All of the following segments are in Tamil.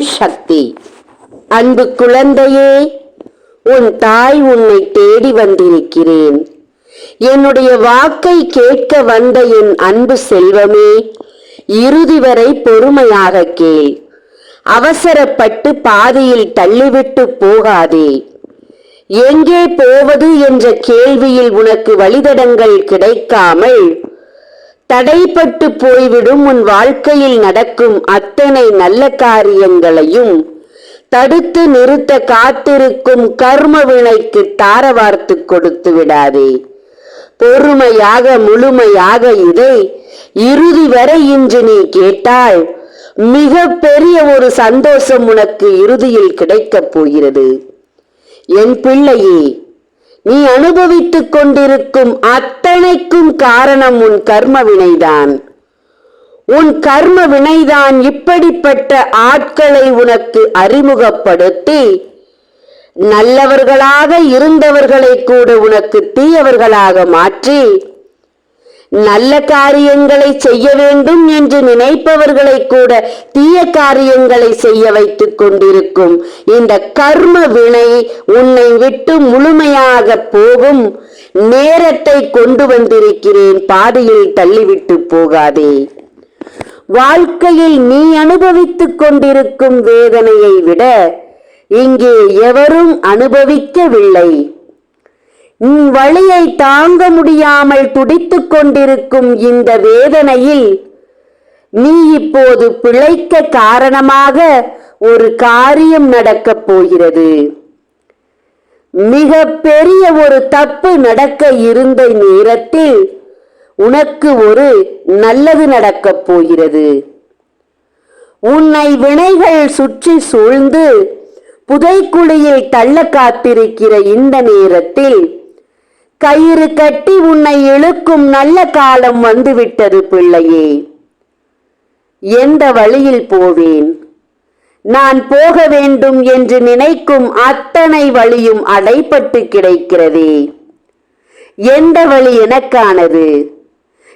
சக்தி. அன்பு குழந்தையே உன் தாய் உன்னை தேடி வந்திருக்கிறேன். என்னுடைய வாக்கை கேட்க வந்த என் அன்பு செல்வமே இறுதி வரை பொறுமையாக கேள். அவசரப்பட்டு பாதையில் தள்ளிவிட்டு போகாதே. எங்கே போவது என்ற கேள்வியில் உனக்கு வழிதடங்கள் கிடைக்காமல் தடைப்பட்டு போய்விடும் உன் வாழ்க்கையில் நடக்கும் அத்தனை நல்ல காரியங்களையும் தடுத்து நிறுத்த காத்திருக்கும் கர்ம வினைக்கு தாரவார்த்து கொடுத்து விடாதே. பொறுமையாக முழுமையாக இதை இறுதி வரை இன்று நீ கேட்டால் மிக பெரிய ஒரு சந்தோஷம் உனக்கு இறுதியில் கிடைக்கப் போகிறது. என் பிள்ளையே நீ அனுபவித்துக் கொண்டிருக்கும் அத்தனைக்கும் காரணம் உன் கர்ம வினைதான் உன் கர்ம வினைதான் இப்படிப்பட்ட ஆட்களை உனக்கு அறிமுகப்படுத்தி நல்லவர்களாக இருந்தவர்களை கூட உனக்கு தீயவர்களாக மாற்றி நல்ல காரியங்களை செய்ய வேண்டும் என்று நினைப்பவர்களை கூட தீய காரியங்களை செய்ய வைத்துக் கொண்டிருக்கும். இந்த கர்ம வினை உன்னை விட்டு முழுமையாக போகும். நேரத்தை கொண்டு வந்திருக்கிறேன் பாதையில் தள்ளிவிட்டு போகாதே. வாழ்க்கையில் நீ அனுபவித்துக் கொண்டிருக்கும் வேதனையை விட இங்கே எவரும் அனுபவிக்கவில்லை. உன் வழியை தாங்க முடியாமல் துடித்துக் கொண்டிருக்கும் இந்த வேதனையில் நீ இப்போது பிழைக்க காரணமாக ஒரு காரியம் நடக்கப் போகிறது. மிக பெரிய ஒரு தப்பு நடக்க இருந்த நேரத்தில் உனக்கு ஒரு நல்லது நடக்கப் போகிறது. உன்னை வினைகள் சுற்றி சூழ்ந்து புதைக்குழியில் தள்ள காத்திருக்கிற இந்த நேரத்தில் கயிறு கட்டி உன்னை இழுக்கும் நல்ல காலம் வந்துவிட்டது பிள்ளையே. எந்த வழியில் போவேன்? நான் போக வேண்டும் என்று நினைக்கும் அத்தனை வழியும் அடைப்பட்டு கிடைக்கிறதே. எந்த வழி எனக்கானது?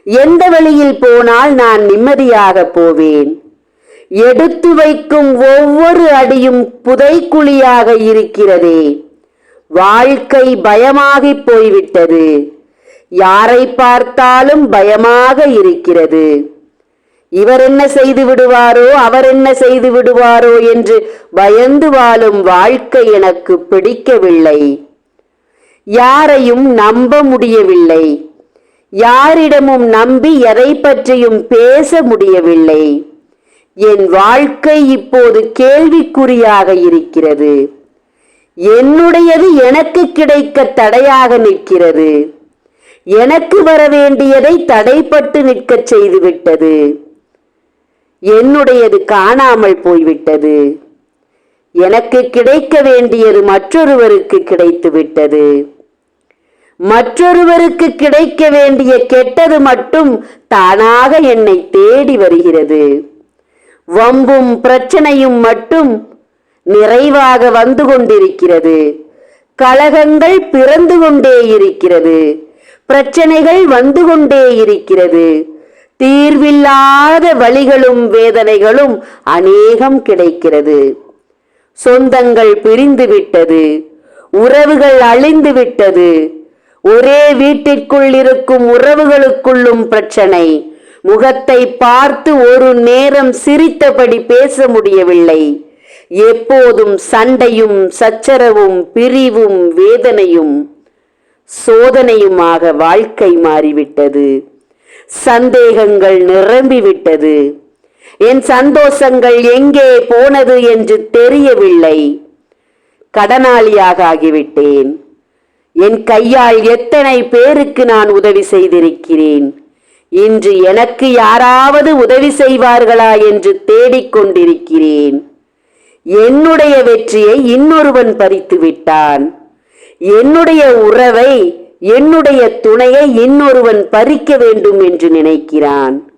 எந்த வழியில் போனால் நான் நிம்மதியாக போவேன்? எடுத்து வைக்கும் ஒவ்வொரு அடியும் புதைக்குழியாக இருக்கிறதே. வாழ்க்கை பயமாகி போய்விட்டது. யாரை பார்த்தாலும் பயமாக இருக்கிறது. இவர் என்ன செய்து விடுவாரோ அவர் என்ன செய்து விடுவாரோ என்று பயந்து வாழும் வாழ்க்கை எனக்கு பிடிக்கவில்லை. யாரையும் நம்ப முடியவில்லை. யாரிடமும் நம்பி எதை பற்றியும் பேச முடியவில்லை. என் வாழ்க்கை இப்போது கேள்விக்குறியாக இருக்கிறது. என்னுடையது எனக்கு கிடைக்க தடையாக நிற்கிறது. எனக்கு வர வேண்டியதை தடைப்பட்டு நிற்கச் செய்துவிட்டது. என்னுடையது காணாமல் போய்விட்டது. எனக்கு கிடைக்க வேண்டியது மற்றொருவருக்கு கிடைத்து விட்டது மற்றொருவருக்கு கிடைக்க வேண்டிய கெட்டது மட்டும் தானாக என்னை தேடி வருகிறது. வம்பும் பிரச்சனையும் மட்டும் நிறைவாக வந்து கொண்டிருக்கிறது. கலகங்கள் பிறந்து கொண்டே இருக்கிறது. பிரச்சனைகள் வந்து கொண்டே இருக்கிறது. தீர்வில்லாத வழிகளும் வேதனைகளும் அநேகம் கிடைக்கிறது. சொந்தங்கள் பிரிந்து விட்டது. உறவுகள் அழிந்து விட்டது. ஒரே வீட்டிற்குள் இருக்கும் உறவுகளுக்குள்ளும் பிரச்சனை. முகத்தை பார்த்து ஒரு நேரம் சிரித்தபடி பேச முடியவில்லை. எப்போதும் சண்டையும் சச்சரவும் பிரிவும் வேதனையும் சோதனையுமாக வாழ்க்கை மாறிவிட்டது. சந்தேகங்கள் நிரம்பிவிட்டது. என் சந்தோஷங்கள் எங்கே போனது என்று தெரியவில்லை. கடனாளியாக ஆகிவிட்டேன். என் கையால் எத்தனை பேருக்கு நான் உதவி செய்திருக்கிறேன்? இன்று எனக்கு யாராவது உதவி செய்வார்களா என்று தேடிக்கொண்டிருக்கிறேன். என்னுடைய வெற்றியை இன்னொருவன் பறித்து விட்டான். என்னுடைய உறவை என்னுடைய துணையை இன்னொருவன் பறிக்க வேண்டும் என்று நினைக்கிறான்.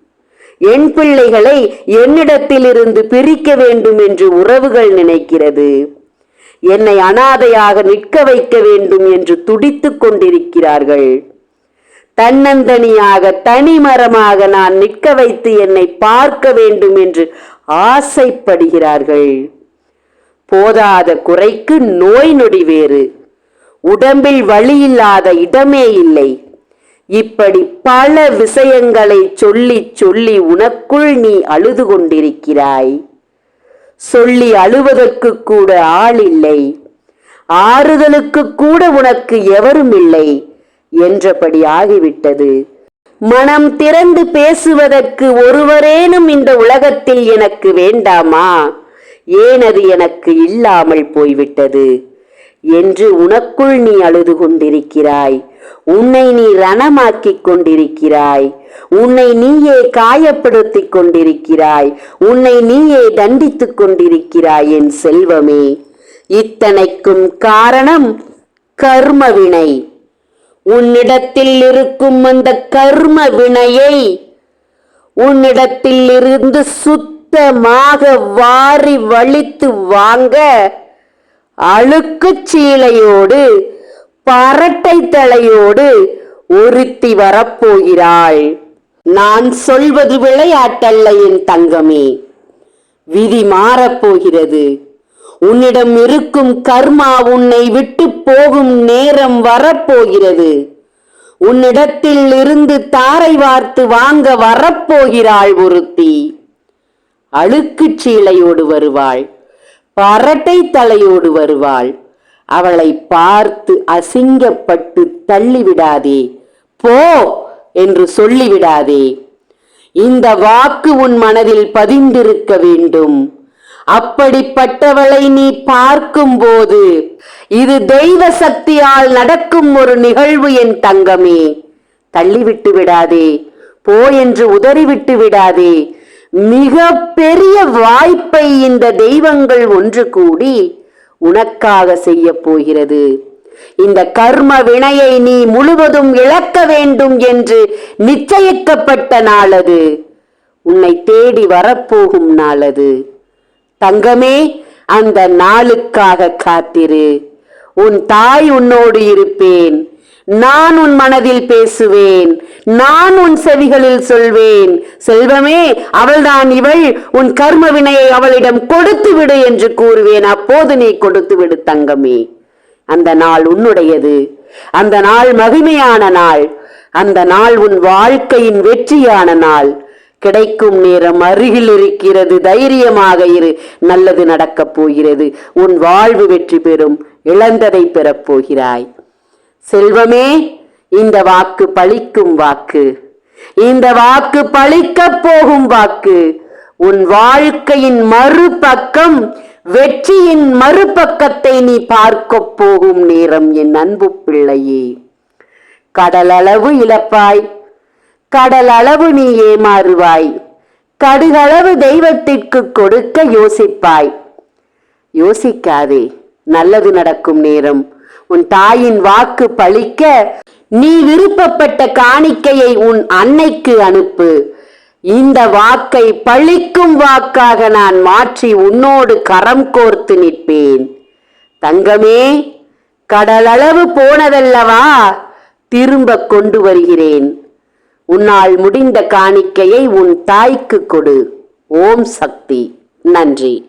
என் பிள்ளைகளை என்னிடத்திலிருந்து பிரிக்க வேண்டும் என்று உறவுகள் நினைக்கிறது. என்னை அனாதையாக நிற்க வைக்க வேண்டும் என்று துடித்துக் கொண்டிருக்கிறார்கள். தன்னந்தனியாக தனிமரமாக நான் நிற்க வைத்து என்னை பார்க்க வேண்டும் என்று ஆசைப்படுகிறார்கள். போதாத குறைக்கு நோய் நொடி வேறு. உடம்பில் வலியில்லாத இடமே இல்லை. இப்படி பல விஷயங்களை சொல்லி சொல்லி உனக்குள் நீ அழுது கொண்டிருக்கிறாய். சொல்லி அழுவதற்கு கூட ஆள் இல்லை. ஆறுதலுக்கு கூட உனக்கு எவரும் இல்லை என்றபடி ஆகிவிட்டது. மனம் திறந்து பேசுவதற்கு ஒருவரேனும் இந்த உலகத்தில் எனக்கு வேண்டாமா? ஏன் அது எனக்கு இல்லாமல் போய்விட்டது? என்று உனக்குள் நீ அழுது கொண்டிருக்கிறாய். உன்னை நீ ரணமாக்கிக் கொண்டிருக்கிறாய். உன்னை நீயே காயப்படுத்திக் கொண்டிருக்கிறாய். உன்னை நீயே தண்டித்துக் கொண்டிருக்கிறாய் என் செல்வமே. இத்தனைக்கும் காரணம் கர்ம வினை உன்னிடத்தில் இருக்கும் அந்த கர்ம வினையை உன்னிடத்தில் இருந்து சுத்தமாக வாரி வலித்து வாங்க அழுக்குச் சீலையோடு பரட்டை தலையோடு ஒருத்தி வரப்போகிறாள். நான் சொல்வது விளையாட்டல்ல என் தங்கமே. விதி மாறப்போகிறது. உன்னிடம் இருக்கும் கர்மா உன்னை விட்டு போகும் நேரம் வரப்போகிறது. உன்னிடத்தில் இருந்து தாரை வார்த்து வாங்க வரப்போகிறாள் ஒருத்தி. அழுக்குச் சீலையோடு வருவாள் பரட்டை தலையோடு வருவாள். அவளை பார்த்து அசிங்கப்பட்டு தள்ளிவிடாதே போ என்று சொல்லிவிடாதே. இந்த வாக்கு உன் மனதில் பதிந்திருக்க வேண்டும். அப்படிப்பட்டவளை நீ பார்க்கும்போது இது தெய்வ சக்தியால் நடக்கும் ஒரு நிகழ்வு என் தங்கமே. தள்ளிவிட்டு விடாதே போ என்று உதறிவிட்டு விடாதே. மிக பெரிய வாய்ப்பை இந்த தெய்வங்கள் ஒன்று கூடி உனக்காக செய்ய போகிறது. இந்த கர்ம வினையை நீ முழுவதும் இழக்க வேண்டும் என்று நிச்சயிக்கப்பட்ட நாளது. உன்னை தேடி வரப்போகும் நாளது. தங்கமே அந்த நாளுக்காக காத்திரு. உன் தாய் உன்னோடு இருப்பேன். நான் உன் மனதில் பேசுவேன். நான் உன் செவிகளில் சொல்வேன். செல்வமே அவள்தான் இவள். உன் கர்ம வினையை அவளிடம் கொடுத்து விடு என்று கூறுவேன். அப்போது நீ கொடுத்து விடு தங்கமே. அந்த நாள் உன்னுடையது. அந்த நாள் மகிமையான நாள். அந்த நாள் உன் வாழ்க்கையின் வெற்றியான நாள். கிடைக்கும் நேரம் அருகில் இருக்கிறது. தைரியமாக இரு. நல்லது நடக்கப் போகிறது. உன் வாழ்வு வெற்றி பெறும். இழந்ததை பெறப் போகிறாய். செல்வமே இந்த வாக்கு பழிக்கும் வாக்கு. இந்த வாக்கு பழிக்கப் போகும் வாக்கு. உன் வாழ்க்கையின் மறுபக்கம் வெற்றியின் மறுபக்கத்தை நீ பார்க்க போகும் நேரம் என் அன்பு பிள்ளையே. கடலளவு இழப்பாய். கடல் அளவு நீ ஏமாறுவாய். கடுகளவு தெய்வத்திற்கு கொடுக்க யோசிப்பாய். யோசிக்காதே நல்லது நடக்கும் நேரம். உன் தாயின் வாக்கு பழிக்க நீ விருப்பப்பட்ட காணிக்கையை உன் அன்னைக்கு அனுப்பு. இந்த வாக்கை பழிக்கும் வாக்காக நான் மாற்றி உன்னோடு கரம் கோர்த்து நிற்பேன். தங்கமே கடலளவு போனதல்லவா? திரும்ப கொண்டு வருகிறேன். உன்னால் முடிந்த காணிக்கையை உன் தாய்க்கு கொடு. ஓம் சக்தி. நன்றி.